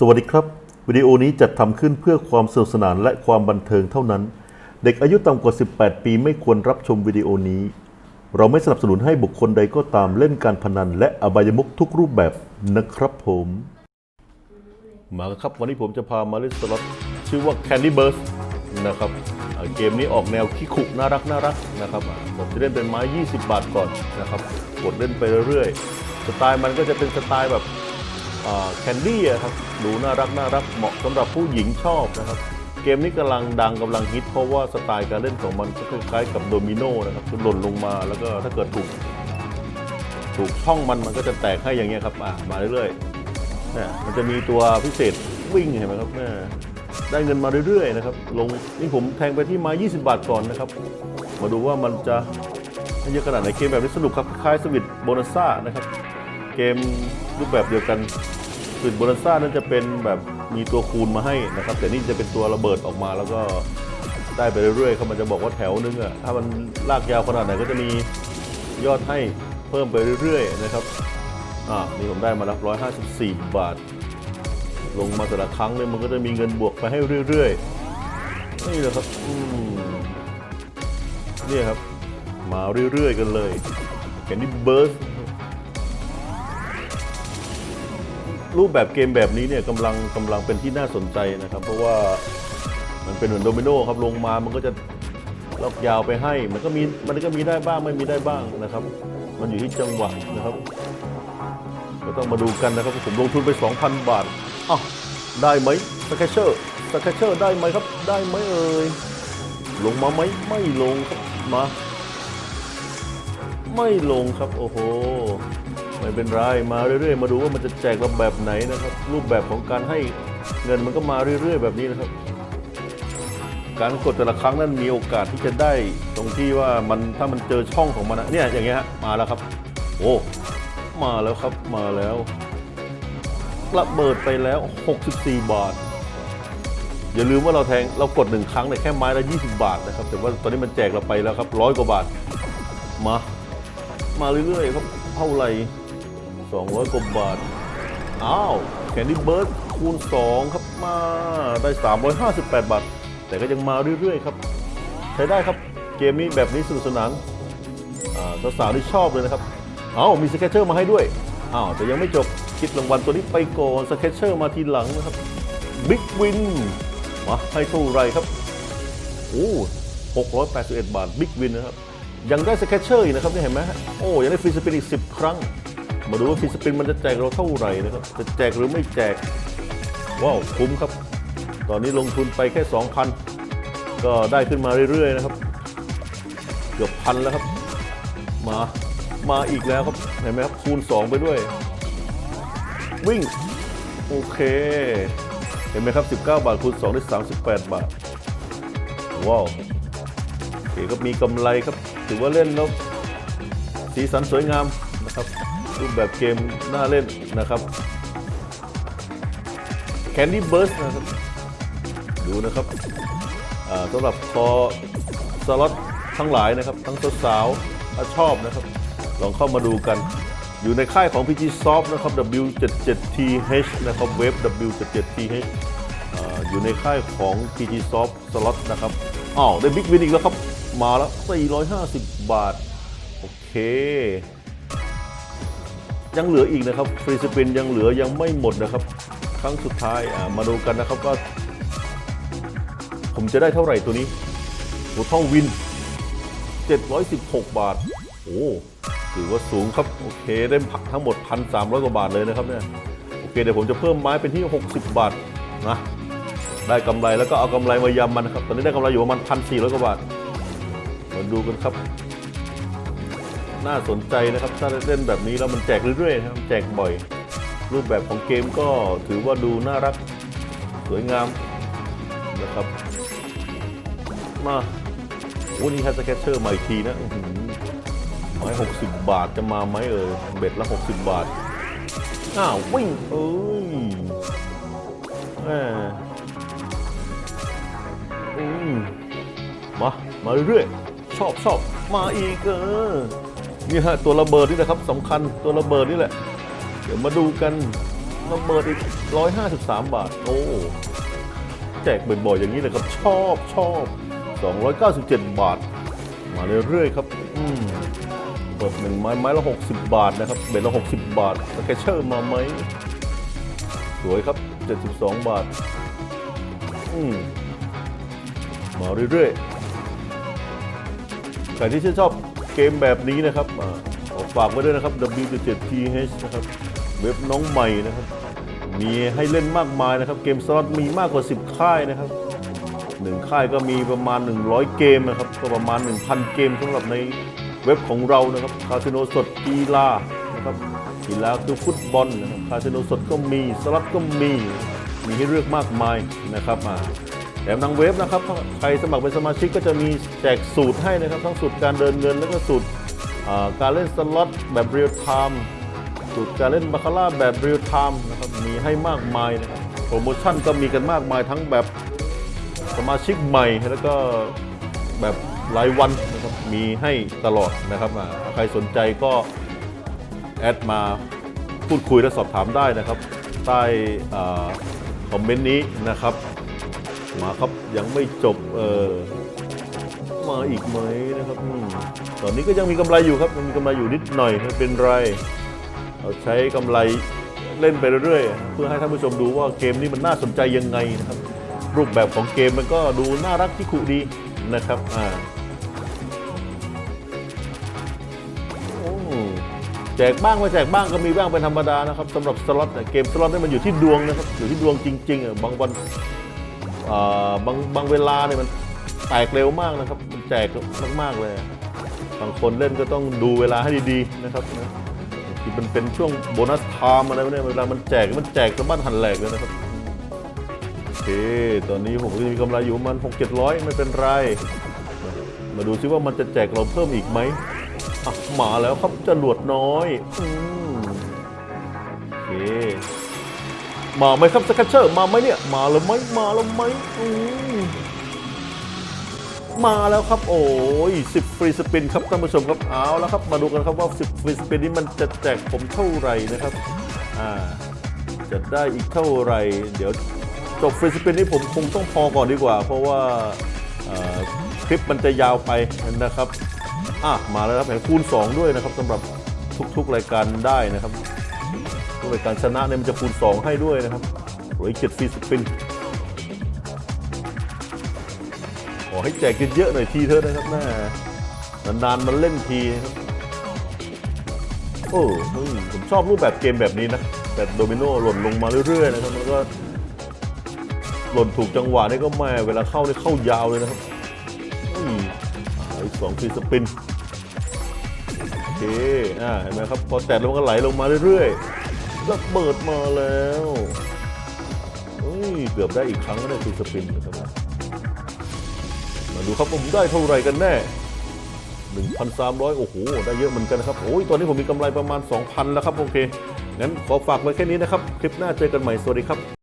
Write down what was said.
สวัสดีครับ วิดีโอนี้จัดทำขึ้นเพื่อความสนุกสนานและความบันเทิงเท่านั้น เด็กอายุต่ำกว่า 18 ปีไม่ควรรับชมวิดีโอนี้ เราไม่สนับสนุนให้บุคคลใดก็ตามเล่นการพนัน และอบายมุขทุกรูปแบบนะครับผม มาครับวันนี้ผมจะพามาเล่นสล็อตชื่อว่า Candy Burst นะครับเกมนี้ออกแนวคิคุน่ารักน่ารักนะครับผมจะเล่นเป็นไม้ 20 บาทก่อนนะครับกดเล่นไปเรื่อยๆสไตล์มันก็จะเป็นสไตล์แบบ แคนดี้ครับดูน่ารักน่ารักเหมาะสำหรับผู้หญิงชอบนะครับ เกมนี้กำลังดังกำลังฮิตเพราะว่าสไตล์การเล่นของมันก็คล้ายๆกับโดมิโนนะครับคือหล่นลงมาแล้วก็ถ้าเกิดถูกถูกช่องมันมันก็จะแตกให้อย่างเงี้ยครับอะมาเรื่อยๆเนี่ยมันจะมีตัวพิเศษวิ่งเห็นไหมครับเนี่ยได้เงินมาเรื่อยๆนะครับลงนี่ผมแทงไปที่ไม้20 บาทก่อนนะครับ มาดูว่ามันจะเยอะขนาดไหนเกมแบบนี้สนุกครับคล้ายสวิตโบนัสซ่านะครับ เกมรูปแบบเดียวกันสวิตโบนัสซ่านั้นจะเป็นแบบมีตัวคูณมาให้นะครับ แต่นี่จะเป็นตัวระเบิดออกมาแล้วก็ได้ไปเรื่อยๆครับมันจะบอกว่าแถวนึงอะถ้ามันลากยาวขนาดไหนก็จะมียอดให้เพิ่มไปเรื่อยๆนะครับอ่านี่ผมได้มาแล้ว154 บาท ลงมาแต่ละครั้งเนี่ยมันก็จะมีเงินบวกไปให้เรื่อยๆนี่แหละครับอืมนี่ครับ มาเรื่อยๆกันเลยแคนดี้เบิร์ส รูปแบบเกมแบบนี้เนี่ยกำลังกำลังเป็นที่น่าสนใจนะครับ เพราะว่ามันเป็นเหมือนโดมิโนครับลงมามันก็จะล็อกยาวไปให้ มันก็มีมันก็มีได้บ้างไม่มีได้บ้างนะครับ มันอยู่ที่จังหวะนะครับก็ต้องมาดูกันนะครับผมลงทุนไป 2,000 บาทอ้าวได้ไหมสแคชเชอร์สแคชเชอร์ได้ไหมครับ ได้ไหมเอ่ยลงมาไหมไม่ลงครับมา ไม่ลงครับโอ้โห ไม่เป็นไรมาเรื่อยๆ มาดูว่ามันจะแจกเราแบบไหนนะครับ รูปแบบของการให้เงินมันก็มาเรื่อยๆ แบบนี้นะครับ การกดแต่ละครั้งนั้นมีโอกาสที่จะได้ตรงที่ว่ามันถ้ามันเจอช่องของมันอะเนี่ยอย่างเงี้ยมาแล้วครับ โอ้มาแล้วครับมาแล้วระเบิดไปแล้ว 64 บาท อย่าลืมว่าเราแทงเรากดหนึ่งครั้งเนี่ยแค่ไม้ละ 20 บาทนะครับ แต่ว่าตอนนี้มันแจกเราไปแล้วครับร้อยกว่าบาท มา มาเรื่อยๆครับเท่าไหร่ 200 กว่าบาท อ้าวแคนดี้เบิร์ดคูณ 2 ครับมาได้ 358 บาท แต่ก็ยังมาเรื่อยๆ ครับ ใช้ได้ครับเกมนี้แบบนี้สนุกสนานอ่าสาวๆที่ชอบเลยนะครับ เอ้ามีสเก็ตเชอร์มาให้ด้วย อ้าวแต่ยังไม่จบคิดรางวัลตัวนี้ไปก่อนสเก็ตเชอร์มาทีหลังนะครับบิ๊กวินมาให้เท่าไรครับ โอ้681 บาทบิ๊กวินนะครับ ยังได้สเก็ตเชอร์อีกนะครับนี่เห็นไหมโอ้ยังได้ฟรีสปินอีก 10 ครั้ง มาดูว่าฟรีสปินมันจะแจกเราเท่าไหร่นะครับ จะแจกหรือไม่แจก ว้าวคุ้มครับ ตอนนี้ลงทุนไปแค่ 2,000 ก็ได้ขึ้นมาเรื่อยๆนะครับ เกือบพันแล้วครับ มา มาอีกแล้วครับ เห็นไหมครับ คูณ 2 ไปด้วย วิ่ง โอเค เห็นไหมครับ 19 บาทคูณ 2 ได้ 38 บาท ว้าวโอเคก็มีกำไรครับ ถือว่าเล่นแล้วสีสันสวยงามนะครับ รูปแบบเกมน่าเล่นนะครับ Candy Burst นะครับ ดูนะครับสำหรับคอสล็อตทั้งหลายนะครับ ทั้งสาวๆถ้าชอบนะครับ ลองเข้ามาดูกัน อยู่ในค่ายของ PG Soft นะครับ W77TH นะครับเว็บ W77TH อ่าอยู่ในค่ายของ PG Soft Slot นะครับอ้าวได้บิ๊กวินอีกแล้วครับ มาแล้ว 450 บาท โอเค ยังเหลืออีกนะครับฟรีสปินยังเหลือยังไม่หมดนะครับ ครั้งสุดท้ายมาดูกันนะครับว่าผมจะได้เท่าไหร่ตัวนี้หัวท่องวิน 716 บาท โอ้ถือว่าสูงครับโอเคได้ผักทั้งหมด 1,300 กว่าบาทเลยนะครับเนี่ยโอเคเดี๋ยวผมจะเพิ่มไม้เป็นที่ 60 บาทนะได้กำไรแล้วก็เอากำไรมายำมันครับตอนนี้ได้กำไรอยู่ประมาณ1,400 กว่าบาทมาดูกันครับ น่าสนใจนะครับ ถ้าเล่นแบบนี้แล้วมันแจกเรื่อยๆนะครับแจกบ่อย รูปแบบของเกมก็ถือว่าดูน่ารักสวยงามนะครับมาโอ้นี่แฮสแคชเชอร์มาอีกทีนะหือไม้หกสิบบาทจะมาไหมเออเบ็ดละหกสิบบาทอ้าววิ่งเอ้ยแหมอืมมา มาเรื่อยชอบชอบมาอีกเออ นี่ฮะตัวระเบิดนี่แหละครับสำคัญตัวระเบิดนี่แหละ เดี๋ยวมาดูกันระเบิดอีก153บาท โอ้แจกบ่อยๆอย่างนี้เลยครับชอบชอบ297บาท มาเรื่อยๆครับอืมเปิดหนึ่งไม้ไม้ละ60บาทนะครับเบ็ดละ60บาทสเกเชอร์มาไหมสวยครับ72บาทอืมมาเรื่อยๆใครที่ชื่นชอบ เกมแบบนี้นะครับอ่าขอฝากไว้ด้วยนะครับ W7TH นะครับ เว็บน้องใหม่นะครับ มีให้เล่นมากมายนะครับ เกมสล็อตมีมากกว่า 10 ค่ายนะครับหนึ่งค่ายก็มีประมาณ 100 เกมนะครับ ก็ประมาณ 1,000 เกมสำหรับในเว็บของเรานะครับ คาสิโนสดกีฬานะครับ กีฬาคือฟุตบอลนะครับ คาสิโนสดก็มี สล็อตก็มี มีให้เลือกมากมายนะครับอ่า แถมทางเว็บนะครับใครสมัครเป็นสมาชิกก็จะมีแจกสูตรให้นะครับ ทั้งสูตรการเดินเงิน แล้วก็สูตรการเล่นสล็อตแบบเรียลไทม์สูตรการเล่นบาคาร่าแบบเรียลไทม์นะครับมีให้มากมายนะครับโปรโมชั่นก็มีกันมากมายทั้งแบบสมาชิกใหม่แล้วก็แบบรายวันนะครับมีให้ตลอดนะครับใครสนใจก็แอดมาพูดคุยและสอบถามได้นะครับ ใต้คอมเมนต์นี้นะครับ มาครับยังไม่จบเออมาอีกไหมนะครับอตอนนี้ก็ยังมีกำไรอยู่ครับยังมีกำไรอยู่นิดหน่อยไม่เป็นไรเราใช้กำไรเล่นไปเรื่อยๆ เพื่อให้ท่านผู้ชมดูว่าเกมนี้มันน่าสนใจยังไงนะครับ รูปแบบของเกมมันก็ดูน่ารักที่ขุดีนะครับอ่าโอ้แจกบ้างไม่แจกบ้างก็มีบ้างเป็นธรรมดานะครับสำหรับสล็อตเนี่ยเกมสล็อตนี่มันอยู่ที่ดวงนะครับอยู่ที่ดวงจริงๆอะบางวัน บางบางเวลาเนี่ยมันแตกเร็วมากนะครับ มันแจกมากๆเลย บางคนเล่นก็ต้องดูเวลาให้ดีๆนะครับนะที่มันเป็นช่วงโบนัสไทม์อะไรเนี่ยเวลามันแจกมันแจกสะบั้นหันแหลกเลยนะครับโอเคตอนนี้ผมก็มีกำไรอยู่ประมาณ6 7 0 0ไม่เป็นไร มาดูซิว่ามันจะแจกเราเพิ่มอีกไหมอะมาแล้วครับจรวดน้อยอืมโอเค มาไหมครับสกัชเชอร์มาไหมเนี่ยมาแล้วไหมมาแล้วไหมอืมมาแล้วครับโอ้ยสิบฟรีสปินครับท่านผู้ชมครับเอาแล้วครับมาดูกันครับว่าสิบฟรีสปินนี้มันจะแจกผมเท่าไหร่นะครับอ่าจะได้อีกเท่าไหร่ เดี๋ยวจบฟรีสปินนี้ผมคงต้องพอก่อนดีกว่า เพราะว่าคลิปมันจะยาวไปนะครับอะมาแล้วครับแผงคูณ 2 ด้วยนะครับสำหรับทุกๆรายการได้นะครับ ทุกรายการชนะเนี่ยมันจะคูณ 2 ให้ด้วยนะครับหลืออีกเจ็ดฟรีสปินขอให้แจกเยอะๆหน่อยทีเถอะนะครับแม่นานๆมันเล่นทีครับโอ้ยผมชอบรูปแบบเกมแบบนี้นะแบบโดมิโนหล่นลงมาเรื่อยๆนะครับแล้วก็หล่นถูกจังหวะนี่ก็แม่เวลาเข้านี่เข้ายาวเลยนะครับอืมอ่าอีกสองฟรีสปินโอเคอ่าเห็นไหมครับ พอแตะแล้วมันก็ไหลลงมาเรื่อยๆ ระเบิดมาแล้วเฮ้ยเกือบได้อีกครั้งก็ได้ฟรีสปินนะครับมาดูครับผมได้เท่าไหร่กันแน่ 1,300 โอ้โห ได้เยอะเหมือนกันนะครับโอ้ยตอนนี้ผมมีกำไรประมาณ 2,000 แล้วครับ โอเค งั้นขอฝากไว้แค่นี้นะครับ คลิปหน้าเจอกันใหม่ สวัสดีครับ